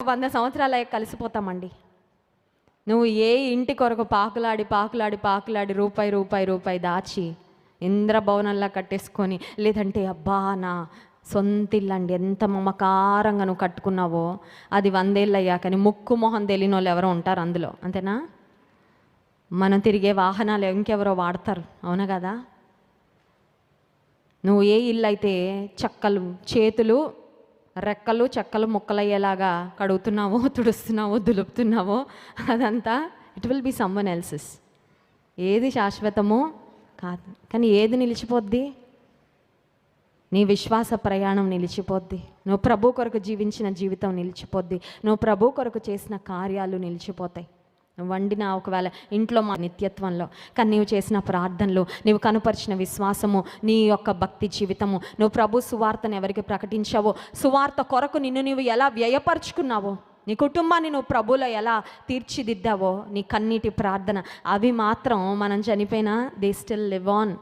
వంద సంవత్సరాల కలిసిపోతామండి. నువ్వు ఏ ఇంటి కొరకు పాకులాడి పాకులాడి పాకులాడి రూపాయి రూపాయి రూపాయి దాచి ఇంద్రభవనంలా కట్టేసుకొని లేదంటే అబ్బా నా సొంత ఇల్లండి ఎంత మమకారంగా నువ్వు కట్టుకున్నావో అది వందేళ్ళు అయ్యాకని ముక్కు మొహం తెలియని వాళ్ళు ఎవరో ఉంటారు అందులో అంతేనా? మనం తిరిగే వాహనాలు ఇంకెవరో వాడతారు అవునా కదా? నువ్వు ఏ ఇల్లు అయితే చక్కలు చేతులు రెక్కలు చెక్కలు ముక్కలయ్యేలాగా కడుగుతున్నావో తుడుస్తున్నావో దులుపుతున్నావో అదంతా it will be someone else's ఏది శాశ్వతమో కాదు. కానీ ఏది నిలిచిపోద్ది? నీ విశ్వాస ప్రయాణం నిలిచిపోద్ది. నువ్వు ప్రభు కొరకు జీవించిన జీవితం నిలిచిపోద్ది. నువ్వు ప్రభు కొరకు చేసిన కార్యాలు నిలిచిపోతాయి. వండిన ఒకవేళ ఇంట్లో మా నిత్యత్వంలో కానీ నీవు చేసిన ప్రార్థనలు నీవు కనుపరిచిన విశ్వాసము నీ యొక్క భక్తి జీవితము నువ్వు ప్రభు సువార్తను ఎవరికి ప్రకటించావో సువార్త కొరకు నిన్ను నీవు ఎలా వ్యయపరుచుకున్నావో నీ కుటుంబాన్ని నువ్వు ప్రభులో ఎలా తీర్చిదిద్దావో నీ కన్నీటి ప్రార్థన అవి మాత్రం మనం చనిపోయినా దే స్టిల్ లివ్ ఆన్